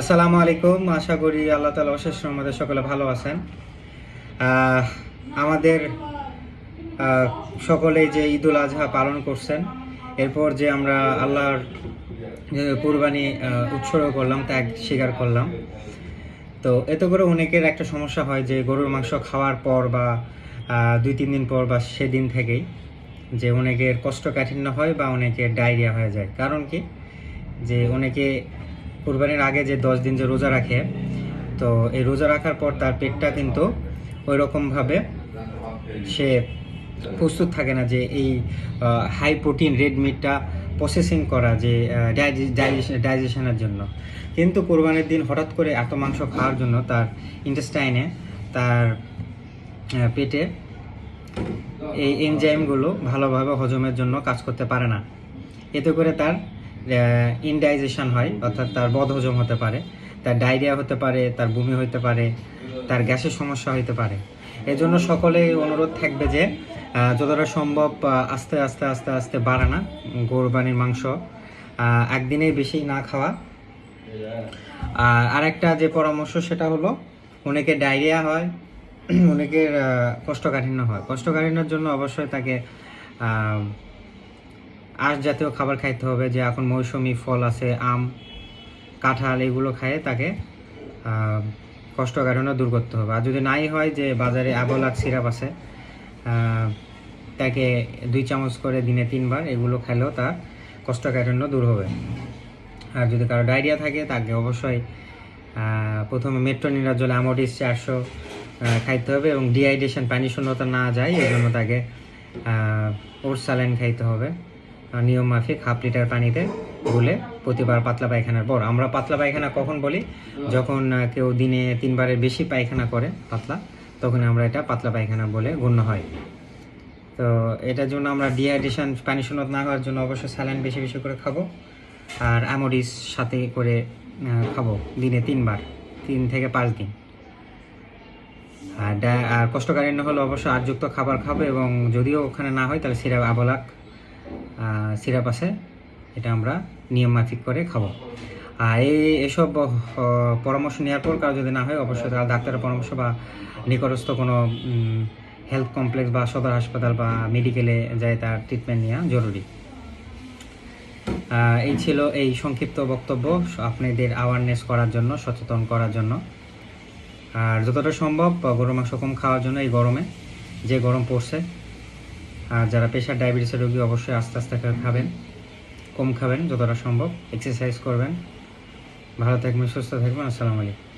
আসসালামু আলাইকুম। আশা করি আল্লাহ তালা অশেষ আমাদের সকলে ভালো আছেন। আমাদের আহ, সকলেই যে ঈদুল আজহা পালন করছেন এরপর যে আমরা আল্লাহর কুরবানি উৎসর্গ করলাম ত্যাগ স্বীকার করলাম। তো এতে করে অনেকের একটা সমস্যা হয় যে গরুর মাংস খাওয়ার পর বা দুই তিন দিন পর বা সেদিন থেকেই যে অনেকের কোষ্ঠকাঠিন্য হয় বা অনেকের ডায়রিয়া হয়ে যায়। কারণ কি? যে অনেকে কুরবানির আগে যে দশ দিন যে রোজা রাখে, তো এই রোজা রাখার পর তার পেটটা কিন্তু ওই রকমভাবে সে প্রস্তুত থাকে না যে এই হাই প্রোটিন রেড মিটটা প্রসেসিং করা যে ডাইজেশনের জন্য। কিন্তু কোরবানির দিন হঠাৎ করে এত মাংস খাওয়ার জন্য তার ইন্টেস্টাইনে তার পেটে এই এনজাইমগুলো ভালোভাবে হজমের জন্য কাজ করতে পারে না। এতে করে তার ইনডাইজেশন হয়, অর্থাৎ তার বদ হজম হতে পারে, তার ডায়রিয়া হতে পারে, তার বমি হতে পারে, তার গ্যাসের সমস্যা হতে পারে। এজন্য সকলেই অনুরোধ থাকবে যে যতটা সম্ভব আস্তে আস্তে আস্তে আস্তে বাড়ানা কোরবানির মাংস একদিনেই বেশি না খাওয়া। আর আরেকটা যে পরামর্শ, সেটা হলো অনেকে ডায়রিয়া হয়, অনেকের কোষ্ঠকাঠিন্য হয়। কোষ্ঠকাঠিন্যের জন্য অবশ্যই তাকে আঁশ জাতীয় খাবার খাইতে হবে, যে এখন মৌসুমি ফল আছে, আম, কাঁঠাল, এগুলো খাইয়ে তাকে কোষ্ঠকাঠিন্য দূর করতে হবে। আর যদি নাই হয় যে বাজারে অ্যাবোলাক সিরাপ আছে তাকে দুই চামচ করে দিনে তিনবার এগুলো খেলেও তার কোষ্ঠকাঠিন্য দূর হবে। আর যদি কারও ডায়রিয়া থাকে, তাকে অবশ্যই প্রথমে মেট্রোনিরাজল অ্যামোডিস চারশো খাইতে হবে এবং ডিহাইড্রেশন পানি শূন্যতা না যায় এই জন্য তাকে ওর স্যালাইন খাইতে হবে। নিয়ম মাফিক, হাফ লিটার পানিতে গুলে প্রতিবার পাতলা পায়খানার পর। আমরা পাতলা পায়খানা কখন বলি? যখন কেউ দিনে তিনবারের বেশি পায়খানা করে পাতলা, তখন আমরা এটা পাতলা পায়খানা বলে গণ্য হয়। তো এটার জন্য আমরা ডিহাইড্রেশন পানি শূন্য না হওয়ার জন্য অবশ্যই স্যালাইন বেশি বেশি করে খাব। আর অ্যামোডিস সাথে করে খাব দিনে তিনবার, তিন থেকে পাঁচ দিন। আর আর কোষ্ঠকাঠিন্য হলে অবশ্যই আরযুক্ত খাবার খাব এবং যদিও ওখানে না হয় তাহলে সিরাপ আবলাক সিরাপ আছে, এটা আমরা নিয়ম মাফিক করে খাব। আর এই এসব পরামর্শ নেওয়ার পর কারও যদি না হয়, অবশ্যই তারা ডাক্তারের পরামর্শ বা নিকটস্থ কোনো হেলথ কমপ্লেক্স বা সদর হাসপাতাল বা মেডিকেলে যায় তার ট্রিটমেন্ট নেওয়া জরুরি। এই ছিল এই সংক্ষিপ্ত বক্তব্য আপনাদের অ্যাওয়ারনেস করার জন্য, সচেতন করার জন্য। আর যতটা সম্ভব, গরুর মাংস কম খাওয়ার জন্য এই গরমে, যে গরম পড়ছে। যারা প্রেশার ডায়াবেটিসের রোগী, অবশ্যই আস্তে আস্তে খাবেন। কম খাবেন যতটা সম্ভব। এক্সারসাইজ করবেন। ভালো থাকবেন, সুস্থ থাকবেন। আসসালামু আলাইকুম।